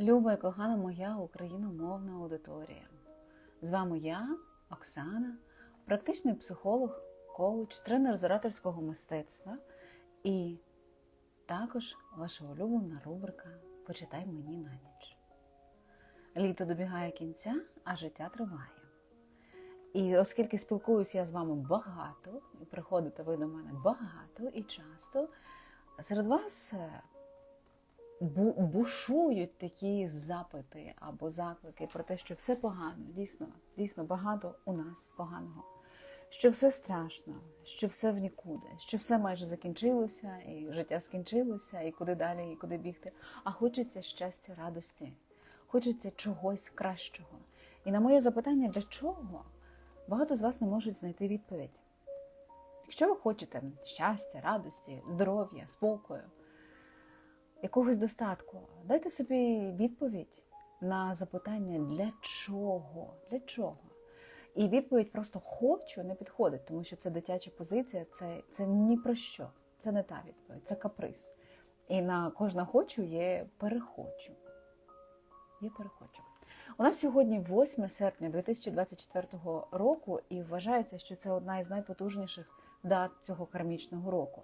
Люба і кохана моя україномовна аудиторія. З вами я, Оксана, практичний психолог, коуч, тренер з ораторського мистецтва і також ваша улюблена рубрика Почитай мені на ніч. Літо добігає кінця, а життя триває. І оскільки спілкуюся я з вами багато, і приходите ви до мене багато і часто, серед вас е, бушують такі запити або заклики про те, що все погано, дійсно, дійсно багато у нас поганого, що все страшно, що все в нікуди, що все майже закінчилося, і життя скінчилося, і куди далі, і куди бігти. А хочеться щастя, радості, хочеться чогось кращого. І на моє запитання, для чого, багато з вас не можуть знайти відповідь. Якщо ви хочете щастя, радості, здоров'я, спокою, якогось достатку, дайте собі відповідь на запитання для чого? Для чого? І відповідь просто хочу не підходить, тому що це дитяча позиція, це, це ні про що. Це не та відповідь, це каприз. І на кожне хочу є перехочу. Є перехочу. У нас сьогодні 8 серпня 2024 року, і вважається, що це одна із найпотужніших дат цього кармічного року.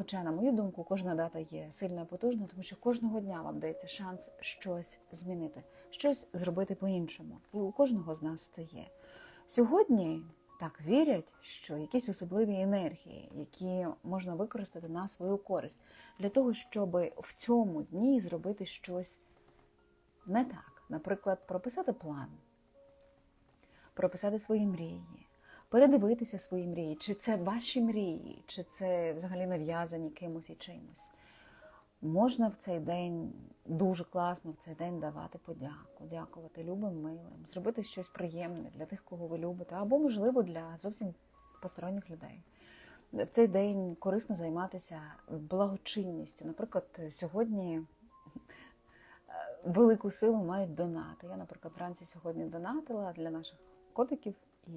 Хоча, на мою думку, кожна дата є сильна і потужна, тому що кожного дня вам дається шанс щось змінити, щось зробити по-іншому. У кожного з нас це є. Сьогодні так вірять, що якісь особливі енергії, які можна використати на свою користь, для того, щоб в цьому дні зробити щось не так. Наприклад, прописати план, прописати свої мрії, передивитися свої мрії, чи це ваші мрії, чи це взагалі нав'язані кимось і чимось. Можна в цей день дуже класно в цей день давати подяку, дякувати любим милим, зробити щось приємне для тих, кого ви любите, або, можливо, для зовсім посторонніх людей. В цей день корисно займатися благочинністю. Наприклад, сьогодні велику силу мають донати. Я, наприклад, вранці сьогодні донатила для наших котиків і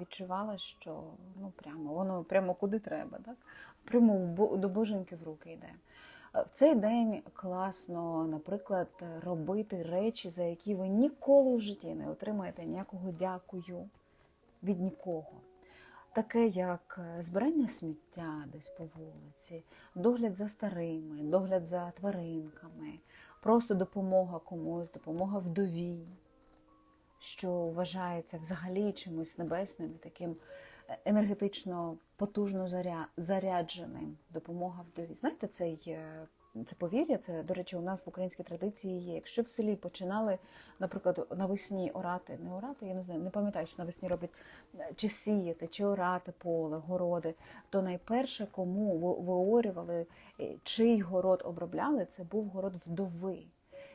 відчувала, що ну прямо воно прямо куди треба, так? Прямо до боженьки в руки йде. В цей день класно, наприклад, робити речі, за які ви ніколи в житті не отримаєте ніякого дякую від нікого. Таке як е, збирання сміття десь по вулиці, догляд за старими, догляд за тваринками, просто допомога комусь, допомога вдові, що вважається взагалі чимось небесним, таким е, енергетично потужно заря- зарядженим. Допомога вдові. Знаєте, цей, е, це повір'я, це, до речі, у нас в українській традиції є. Якщо в селі починали, наприклад, навесні орати, не орати, я не знаю, не пам'ятаю, що навесні роблять е, чи сіяти, чи орати поле, городи, то найперше, кому виорювали, чий город обробляли, це був город вдови.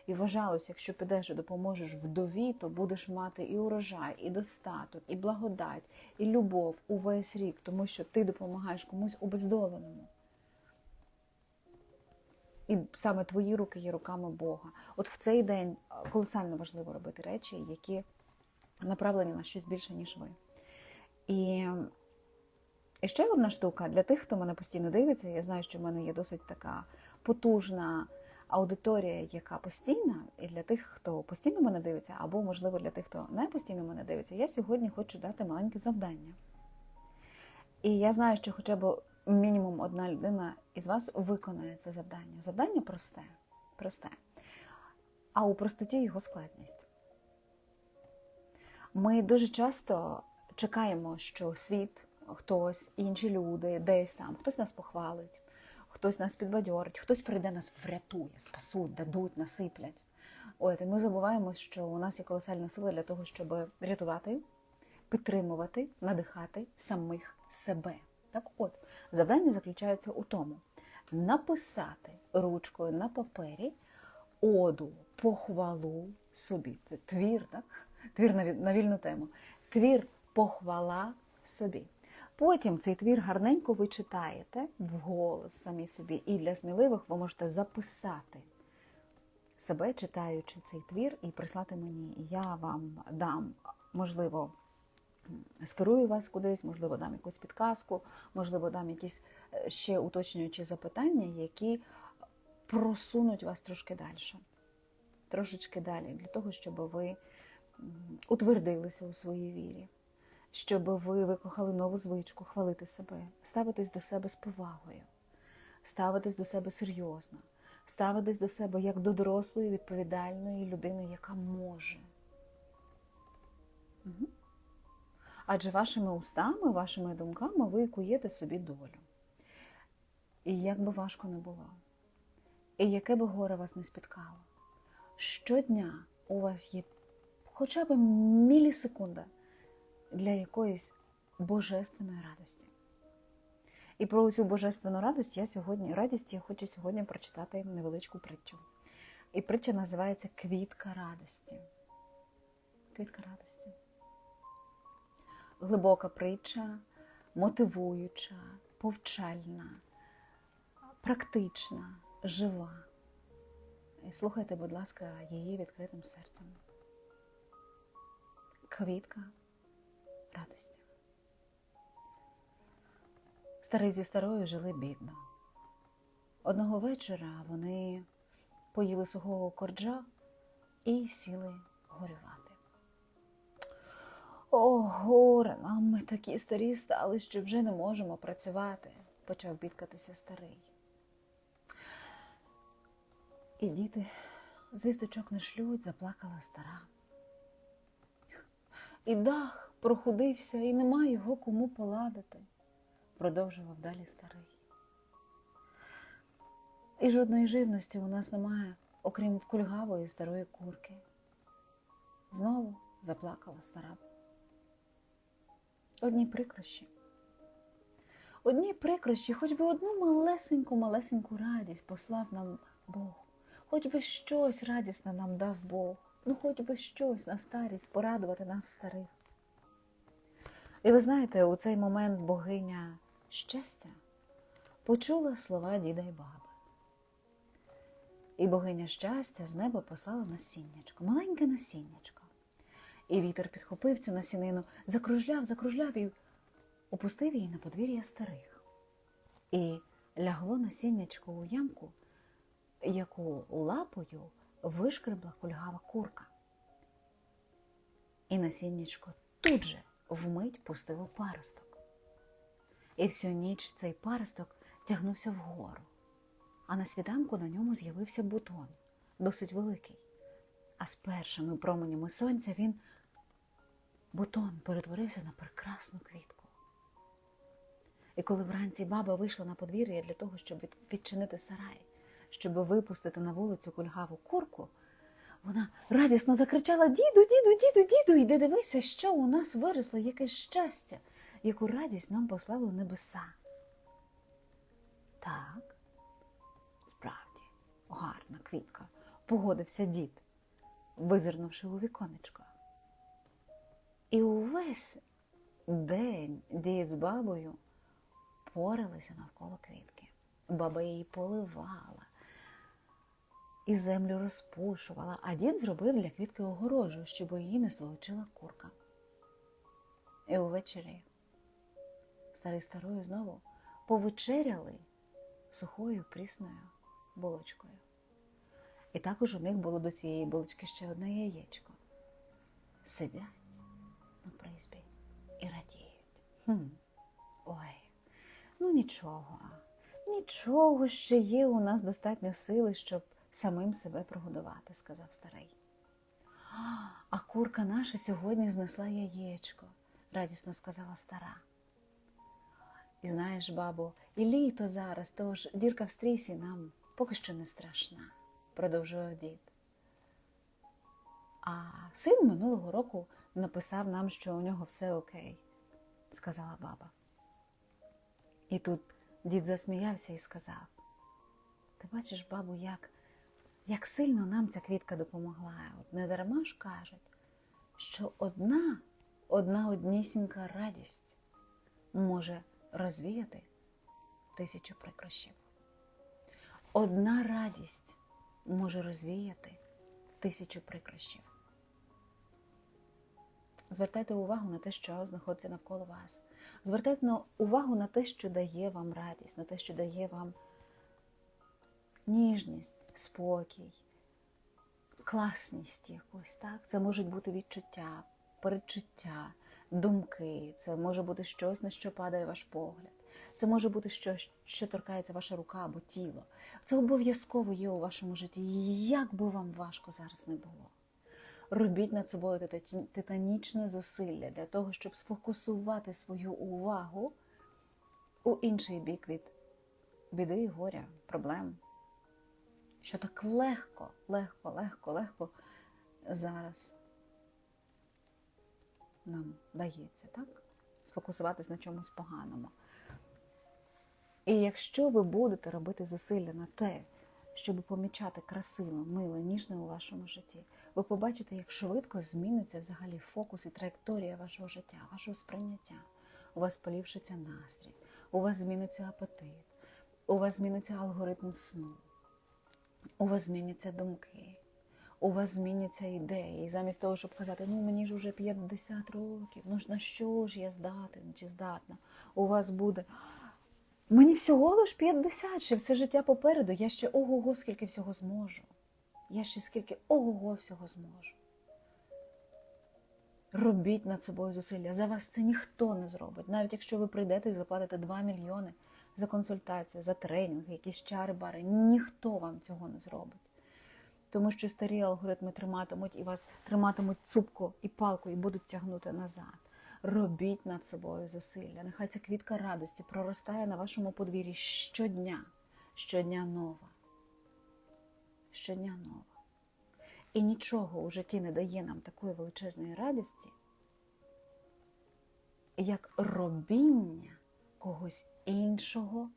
І вважалося, якщо підеш і допоможеш вдові, то будеш мати і урожай, і достаток, і благодать, і любов увесь рік, тому що ти допомагаєш комусь обездоленому. І саме твої руки є руками Бога. От в цей день колосально важливо робити речі, які направлені на щось більше, ніж ви. І і ще одна штука для тих, хто мене постійно дивиться. Я знаю, що в мене є досить така потужна аудиторія, яка постійна, і для тих, хто постійно мене дивиться, або, можливо, для тих, хто не постійно мене дивиться, я сьогодні хочу дати маленьке завдання. І я знаю, що хоча б мінімум одна людина із вас виконає це завдання. Завдання просте, просте. А у простоті його складність. Ми дуже часто чекаємо, що світ, хтось, інші люди, десь там, хтось нас похвалить, хтось нас підбадьорить, хтось прийде нас врятує, спасуть, дадуть, насиплять. От, і ми забуваємо, що у нас є колосальна сила для того, щоб рятувати, підтримувати, надихати самих себе. Так от, завдання заключається у тому, написати ручкою на папері оду, похвалу собі. Це твір, так? Твір на вільну тему. Твір похвала собі. Потім цей твір гарненько ви читаєте вголос самі собі, і для сміливих ви можете записати себе, читаючи цей твір, і прислати мені. Я вам дам, можливо, скерую вас кудись, можливо, дам якусь підказку, можливо, дам якісь е, ще уточнюючі запитання, які просунуть вас трошки далі. трошечки далі, для того, щоб ви утвердилися у своїй вірі, щоб ви викохали нову звичку, хвалити себе, ставитись до себе з повагою, ставитись до себе серйозно, ставитись до себе як до дорослої, відповідальної людини, яка може. Мгм. Адже вашими устами, вашими думками ви куєте собі долю. І як би важко не було, і яке би горе вас не спіткало, щодня у вас є хоча б мілісекунда для якоїсь божественної радості. І про цю божественну радість я сьогодні, радість я хочу сьогодні прочитати невеличку притчу. І притча називається Квітка радості. Квітка радості. Глибока притча, мотивуюча, повчальна, практична, жива. І слухайте, будь ласка, її відкритим серцем. Квітка радості. Старий зі старою жили бідно. Одного вечора вони поїли сухого корджа і сіли горювати. О, горе, нам ми такі старі стали, що вже не можемо працювати, почав бідкатися старий. І діти звісточок не шлють, заплакала стара. І дах прохудився, і нема його кому поладити, продовжував далі старий. І жодної живності у нас немає, окрім кульгавої старої курки. Знову заплакала стара. Одні прикрощі. Одні прикрощі, хоч би одну малесеньку, малесеньку радість послав нам Бог, хоч би щось радісне нам дав Бог, ну хоч би щось на старість порадувати нас старих. І ви знаєте, у цей момент богиня щастя почула слова діда й баби. І богиня щастя з неба послала насіннячко, маленьке насіннячко. І вітер підхопив цю насінину, закружляв, закружляв і опустив її на подвір'я старих. І лягло насіннячко у ямку, яку лапою вишкребла кульгава курка. І насіннячко тут же вмить пустило паросток. І всю ніч цей паросток тягнувся вгору, а на світанку на ньому з'явився бутон, досить великий. А з першими променями сонця він бутон перетворився на прекрасну квітку. І коли вранці баба вийшла на подвір'я для того, щоб відчинити сарай, щоб випустити на вулицю кульгаву курку, вона радісно закричала: Діду, діду, діду, діду, йди дивися, що у нас виросло якесь щастя, яку радість нам послали небеса. Так, справді, гарна квітка, погодився дід, визирнувши у віконечко. І увесь день дід з бабою поралися навколо квітки. Баба її поливала і землю розпушувала, а дід зробив для квітки огорожу, щоб її не сволочила курка. І увечері старий старою знову повечеряли сухою прісною булочкою. І також у них було до цієї булочки ще одне яєчко. Сидять на призбі і радіють. Хм. Ой, ну нічого, нічого ще є у нас достатньо сили, щоб самим себе прогодувати, сказав старий. «А, курка наша сьогодні знесла яєчко, радісно сказала стара. І знаєш, бабо, і літо зараз, тож дірка в стрісі нам поки що не страшна, продовжував дід. А син минулого року написав нам, що у нього все окей, сказала баба. І тут дід засміявся і сказав: Ти бачиш, бабу, як, як сильно нам ця квітка допомогла. От не дарма ж кажуть, що одна, одна однісінька радість може розвіяти тисячу прикрощів. Одна радість може розвіяти тисячу прикрощів. Звертайте увагу на те, що знаходиться навколо вас. Звертайте увагу на те, що дає вам радість, на те, що дає вам ніжність, спокій, класність якусь, так? Це можуть бути відчуття, передчуття, думки, це може бути щось, на що падає ваш погляд. Це може бути щось, що торкається ваша рука або тіло. Це обов'язково є у вашому житті. Як би вам важко зараз не було. Робіть над собою титанічне зусилля для того, щоб сфокусувати свою увагу у інший бік від біди, горя, проблем. Що так легко, легко, легко, легко зараз нам дається, так? Сфокусуватись на чомусь поганому. І якщо ви будете робити зусилля на те, щоб помічати красиве, миле, ніжне у вашому житті, ви побачите, як швидко зміниться взагалі фокус і траєкторія вашого життя, вашого сприйняття. У вас поліпшиться настрій, у вас зміниться апетит, у вас зміниться алгоритм сну, у вас зміняться думки, у вас зміняться ідеї. І замість того, щоб казати, ну мені ж уже 50 років, ну ж на що ж я здатен чи здатна, у вас буде. Мені всього лиш 50, ще все життя попереду. Я ще ого-го, скільки всього зможу. Я ще скільки ого-го всього зможу. Робіть над собою зусилля. За вас це ніхто не зробить. Навіть якщо ви прийдете і заплатите 2 мільйони за консультацію, за тренінг, якісь чари-бари, ніхто вам цього не зробить. Тому що старі алгоритми триматимуть і вас триматимуть цупко і палку, і будуть тягнути назад. Робіть над собою зусилля. Нехай ця квітка радості проростає на вашому подвір'ї щодня, щодня нова. Щодня нова. І нічого у житті не дає нам такої величезної радості, як робіння когось іншого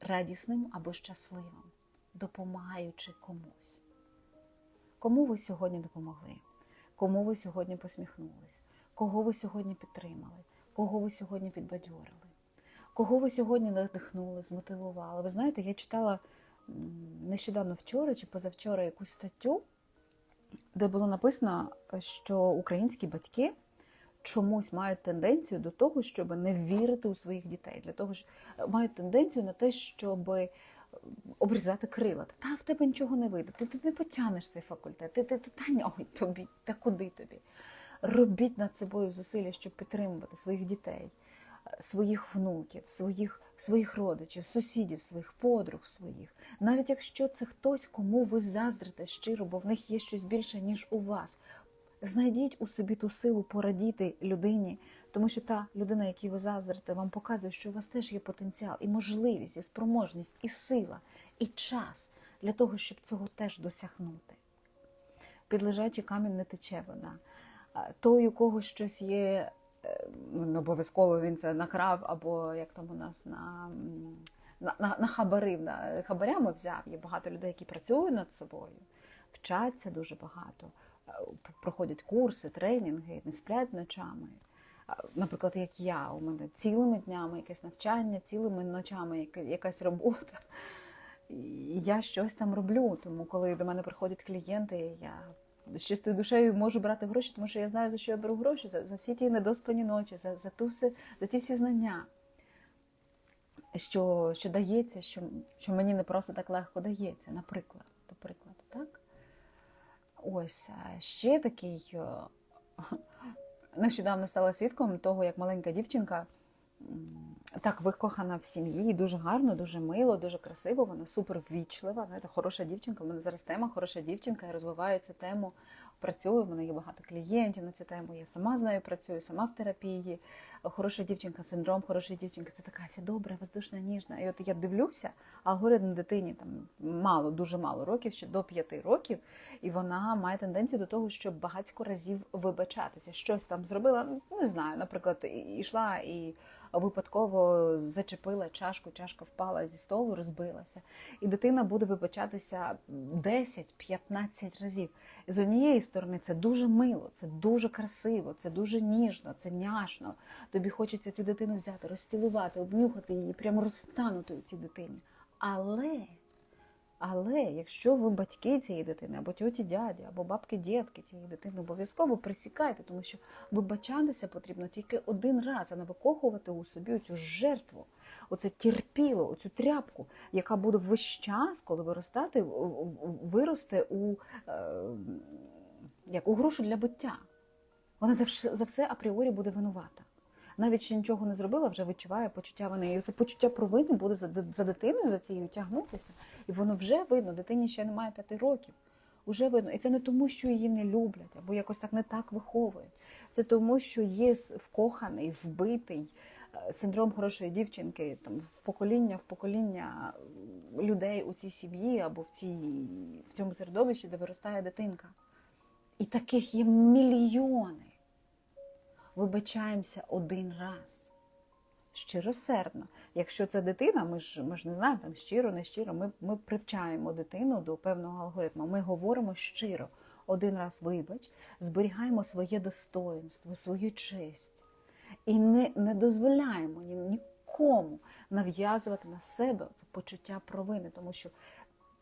радісним або щасливим, допомагаючи комусь. Кому ви сьогодні допомогли? Кому ви сьогодні посміхнулись? Кого ви сьогодні підтримали? Кого ви сьогодні підбадьорили? Кого ви сьогодні надихнули, змотивували? Ви знаєте, я читала нещодавно вчора чи позавчора якусь статтю, де було написано, що українські батьки чомусь мають тенденцію до того, щоб не вірити у своїх дітей, для того, що мають тенденцію на те, щоб обрізати крила. Та в тебе нічого не вийде, ти, ти не потягнеш цей факультет, ти, ти, ти та ні, тобі, та куди тобі? Робіть над собою зусилля, щоб підтримувати своїх дітей, своїх внуків, своїх, своїх родичів, сусідів, своїх подруг своїх. Навіть якщо це хтось, кому ви заздрите щиро, бо в них є щось більше, ніж у вас. Знайдіть у собі ту силу порадіти людині, тому що та людина, якій ви заздрите, вам показує, що у вас теж є потенціал, і можливість, і спроможність, і сила, і час для того, щоб цього теж досягнути. Під лежачий камінь не тече вона. Той, у кого щось є, ну, обов'язково він це накрав, або як там у нас на, на, на, на хабарив, на хабарями взяв. Є багато людей, які працюють над собою, вчаться дуже багато, проходять курси, тренінги, не сплять ночами. Наприклад, як я, у мене цілими днями якесь навчання, цілими ночами якась робота. І я щось там роблю. Тому коли до мене приходять клієнти, я з чистою душею можу брати гроші, тому що я знаю, за що я беру гроші, за, за всі ті недоспані ночі, за, за, ту все, за ті всі знання, що, що дається, що, що мені не просто так легко дається, наприклад? Ось ще такий. е, Нещодавно стала свідком того, як маленька дівчинка так викохана в сім'ї, дуже гарно, дуже мило, дуже красиво. Вона супер ввічлива. Знаєте, хороша дівчинка. У мене зараз тема хороша дівчинка. Я розвиваю цю тему, працюю. У мене є багато клієнтів на цю тему. Я сама з нею працюю, сама в терапії. Хороша дівчинка, синдром хорошої дівчинки. Це така вся добра, воздушна, ніжна. І от я дивлюся, алгоритм дитині там мало, дуже мало років, ще до п'яти років, і вона має тенденцію до того, щоб багатько разів вибачатися. Щось там зробила, ну, не знаю, наприклад, і- йшла і випадково зачепила чашку, чашка впала зі столу, розбилася. І дитина буде вибачатися 10-15 разів. З однієї сторони, це дуже мило, це дуже красиво, це дуже ніжно, це няшно. Тобі хочеться цю дитину взяти, розцілувати, обнюхати її, прямо розтанути у цій дитині. Але Але якщо ви батьки цієї дитини, або тьоті дяді, або бабки дітки цієї дитини, обов'язково присікайте, тому що вибачатися потрібно тільки один раз, а не викохувати у собі цю жертву, оце терпіло, оцю тряпку, яка буде весь час, коли виростати, виросте у, е, як у грушу для биття. Вона за все апріорі буде винувата навіть ще нічого не зробила, вже відчуває почуття вини. І це почуття провини буде за за дитиною, за цією тягнутися. І воно вже видно, дитині ще немає п'яти років. Уже видно. І це не тому, що її не люблять, або якось так не так виховують. Це тому, що є вкоханий, вбитий е, синдром хорошої дівчинки, там в покоління, в покоління людей у цій сім'ї або в цій, в цьому середовищі, де виростає дитинка. І таких є мільйони вибачаємося один раз. Щиросердно. Якщо це дитина, ми ж ми ж не знаємо там щиро, не щиро, ми ми привчаємо дитину до певного алгоритму. Ми говоримо щиро, один раз вибач, зберігаємо своє достоинство, свою честь і не не дозволяємо нікому нав'язувати на себе це почуття провини, тому що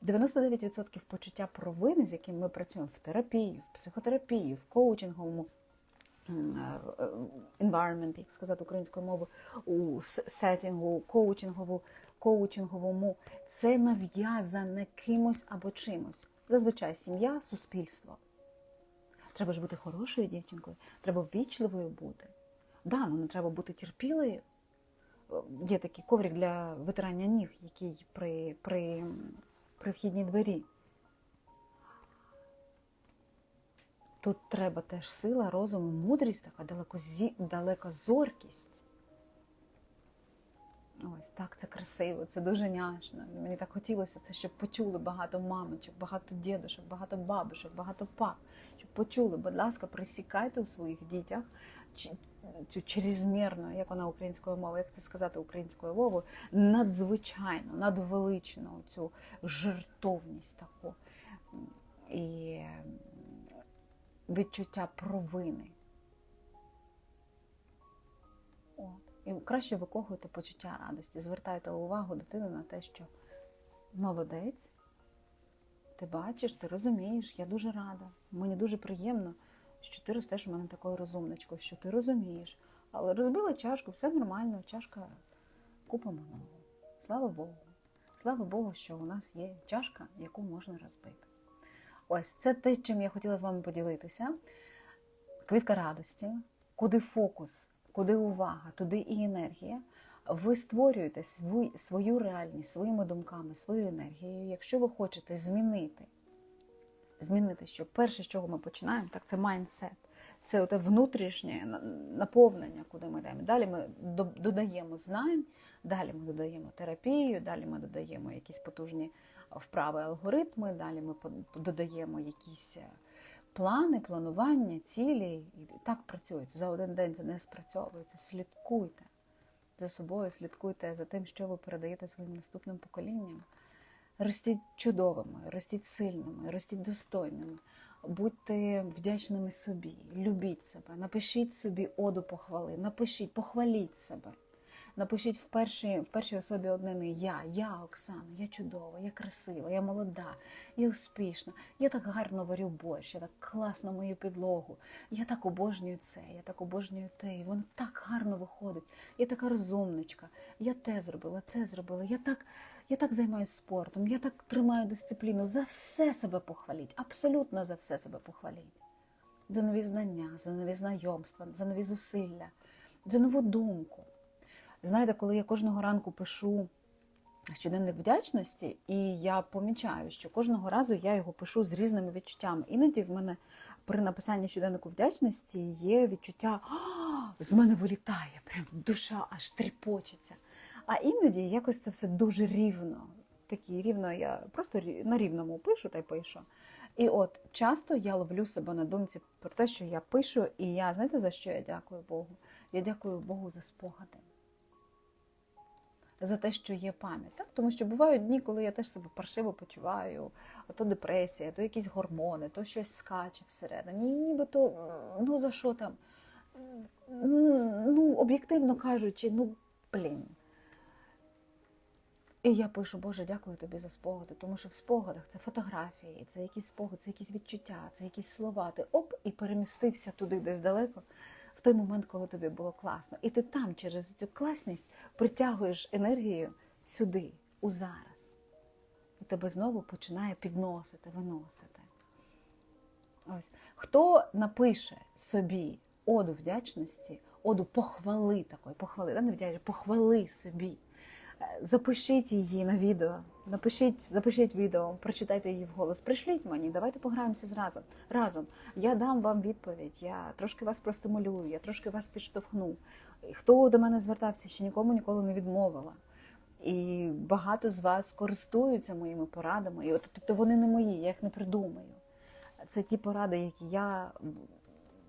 99% почуття провини, з яким ми працюємо в терапії, в психотерапії, в коучинговому environment, як сказати українською мовою, у сетінгу, коучингову, коучинговому, це нав'язане кимось або чимось. Зазвичай сім'я, суспільство. Треба ж бути хорошою дівчинкою, треба ввічливою бути. Да, ну не треба бути терпілою. Є такий коврик для витирання ніг, який при, при, при вхідній двері. Тут треба теж сила, розум, мудрість, така далекозі... далекозоркість. Ось так це красиво, це дуже няшно. Мені так хотілося це, щоб почули багато мамочок, багато дідушок, багато бабушок, багато пап. Щоб почули, будь ласка, присікайте у своїх дітях цю чрезмірну, як вона українською мовою, як це сказати українською мовою, надзвичайно, надвеличну цю жертовність таку. І відчуття провини. От. І краще викохуйте почуття радості. Звертайте увагу дитини на те, що молодець, ти бачиш, ти розумієш, я дуже рада. Мені дуже приємно, що ти ростеш у мене такою розумничкою, що ти розумієш. Але розбила чашку, все нормально, чашка купимо нову. Слава Богу. Слава Богу, що у нас є чашка, яку можна розбити. Ось це те, чим я хотіла з вами поділитися. Квітка радості, куди фокус, куди увага, туди і енергія. Ви створюєте свою, реальність своїми думками, свою енергією. Якщо ви хочете змінити, змінити, що перше, з чого ми починаємо, так це майндсет. Це оте внутрішнє наповнення, куди ми йдемо. Далі ми додаємо знань, далі ми додаємо терапію, далі ми додаємо якісь потужні вправи алгоритми, далі ми додаємо якісь е, плани, планування, цілі. І так працюється. За один день це не спрацьовується. Слідкуйте за собою, слідкуйте за тим, що ви передаєте своїм наступним поколінням. Ростіть чудовими, ростіть сильними, ростіть достойними, будьте вдячними собі, любіть себе, напишіть собі оду похвали, напишіть, похваліть себе. Напишіть в першій, в першій особі однини Я, я Оксана, я чудова, я красива, я молода, я успішна, я так гарно варю борщ, я так класно мою підлогу, я так обожнюю це, я так обожнюю те, і воно так гарно виходить. Я така розумничка, я те зробила, це зробила, я так. Я так займаюся спортом, я так тримаю дисципліну. За все себе похваліть, абсолютно за все себе похваліть. За нові знання, за нові знайомства, за нові зусилля, за нову думку. Знаєте, коли я кожного ранку пишу щоденник вдячності, і я помічаю, що кожного разу я його пишу з різними відчуттями. Іноді в мене при написанні щоденнику вдячності є відчуття, з мене вилітає, прям душа аж тріпочеться. А іноді якось це все дуже рівно. Такі рівно я просто на рівному пишу та й пишу. І от часто я ловлю себе на думці про те, що я пишу, і я знаєте за що я дякую Богу? Я дякую Богу за спогади за те, що є пам'ять. Так? Тому що бувають дні, коли я теж себе паршиво почуваю, то депресія, то якісь гормони, то щось скаче всередині. Нібито, ну за що там? Ну, об'єктивно кажучи, ну блін. І я пишу, Боже, дякую тобі за спогади, тому що в спогадах це фотографії, це якісь спогади, це якісь відчуття, це якісь слова. Ти оп, і перемістився туди десь далеко, той момент, коли тобі було класно. І ти там через цю класність притягуєш енергію сюди, у зараз. І тебе знову починає підносити, виносити. Ось. Хто напише собі оду вдячності, оду похвали такої, похвали, да, не вдячності, похвали собі. Запишіть її на відео, напишіть, запишіть відео, прочитайте її вголос. Пришліть мені, давайте пограємося зразу. разом. Я дам вам відповідь, я трошки вас простимулюю, я трошки вас підштовхну. Хто до мене звертався, ще нікому ніколи не відмовила. І багато з вас користуються моїми порадами. І от, тобто вони не мої, я їх не придумаю. Це ті поради, які я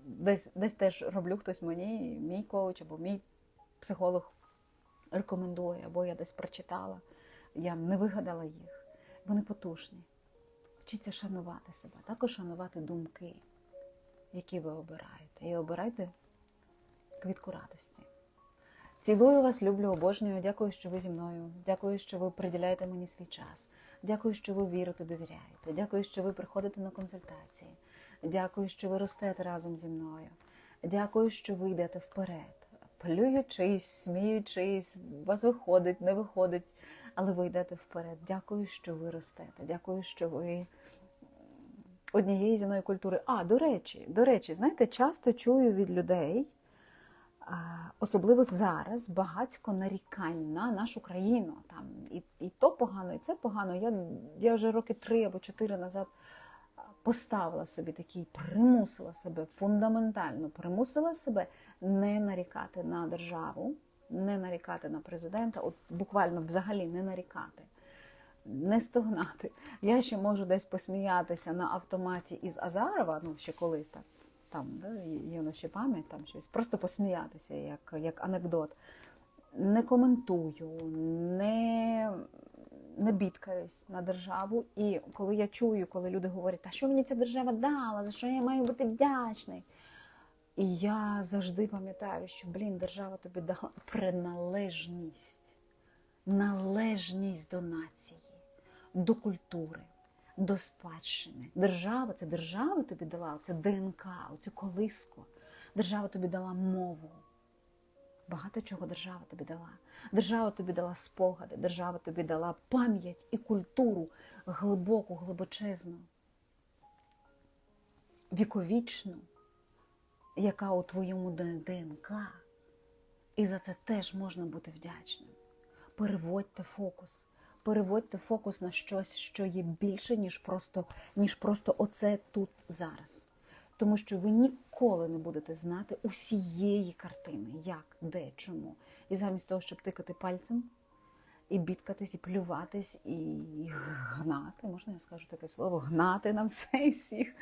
десь, десь теж роблю хтось мені, мій коуч або мій психолог рекомендує, або я десь прочитала. Я не вигадала їх. Вони потужні. Вчіться шанувати себе, також шанувати думки, які ви обираєте. І обирайте квітку радості. Цілую вас, люблю, обожнюю. Дякую, що ви зі мною. Дякую, що ви приділяєте мені свій час. Дякую, що ви вірите, довіряєте. Дякую, що ви приходите на консультації. Дякую, що ви ростете разом зі мною. Дякую, що ви йдете вперед, плюючись, сміючись, у вас виходить, не виходить, але ви йдете вперед. Дякую, що ви ростете. Дякую, що ви однієї зі мною культури. А, до речі, до речі, знаєте, часто чую від людей, особливо зараз, багацько нарікань на нашу країну. Там і, і то погано, і це погано. Я, я вже роки три або чотири назад поставила собі такий, примусила себе фундаментально примусила себе не нарікати на державу, не нарікати на президента, от буквально взагалі не нарікати, не стогнати. Я ще можу десь посміятися на автоматі із Азарова, ну ще колись так. Там да, є пам'ять, там щось, просто посміятися, як, як анекдот. Не коментую, не не бідкаюсь на державу. І коли я чую, коли люди говорять, а що мені ця держава дала, за що я маю бути вдячний? І я завжди пам'ятаю, що блін, держава тобі дала приналежність, належність до нації, до культури, до спадщини. Держава це держава тобі дала, це ДНК, оцю колиску. Держава тобі дала мову. Багато чого держава тобі дала. Держава тобі дала спогади, держава тобі дала пам'ять і культуру глибоку, глибочезну, віковічну, яка у твоєму ДНК. І за це теж можна бути вдячним. Переводьте фокус. Переводьте фокус на щось, що є більше, ніж просто, ніж просто оце тут зараз тому що ви ніколи не будете знати усієї картини, як, де, чому. І замість того, щоб тикати пальцем і бідкатись, і плюватись, і гнати, можна я скажу таке слово, гнати на все всіх.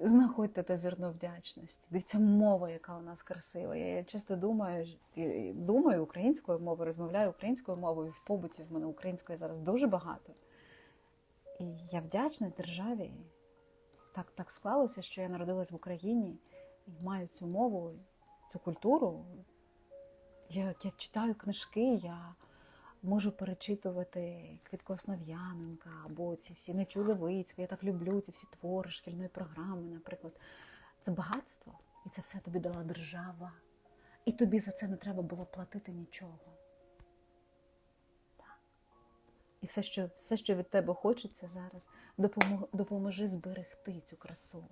Знаходьте те зерно вдячності. Дивіться, мова, яка у нас красива. Я часто думаю, думаю українською мовою, розмовляю українською мовою в побуті в мене української зараз дуже багато. І я вдячна державі так так склалося, що я народилась в Україні і маю цю мову, цю культуру. Я я читаю книжки, я можу перечитувати Квітко Основ'яненка або ці всі Нечу Левицька. Я так люблю ці всі твори шкільної програми, наприклад. Це багатство, і це все тобі дала держава. І тобі за це не треба було платити нічого. І все, що все, що від тебе хочеться зараз, допомог, допоможи зберегти цю красу,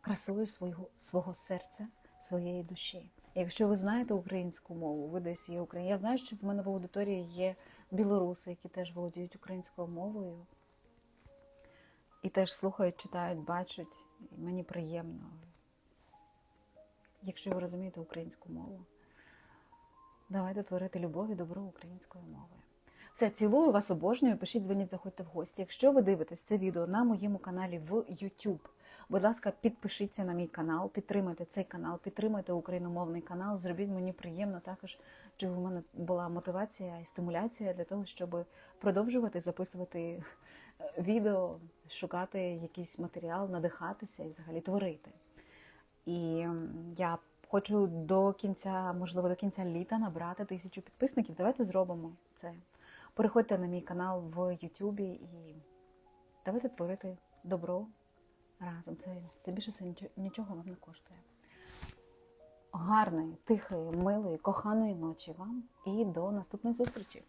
красою свого, свого серця, своєї душі. Якщо ви знаєте українську мову, ви десь є Україна. Я знаю, що в мене в аудиторії є білоруси, які теж володіють українською мовою. І теж слухають, читають, бачать. І мені приємно. Якщо ви розумієте українську мову, давайте творити любов і добро українською мовою. Все, цілую вас обожнюю. Пишіть, дзвоніть, заходьте в гості. Якщо ви дивитесь це відео на моєму каналі в YouTube, будь ласка, підпишіться на мій канал, підтримайте цей канал, підтримайте україномовний канал. Зробіть мені приємно також, щоб у мене була мотивація і стимуляція для того, щоб продовжувати записувати е, відео, шукати якийсь матеріал, надихатися і взагалі творити. І я хочу до кінця, можливо, до кінця літа набрати тисячу підписників. Давайте зробимо це. Переходьте на мій канал в Ютубі і давайте творити добро разом. Це тим більше це нічого, вам не коштує. Гарної, тихої, милої, коханої ночі вам і до наступних зустрічей!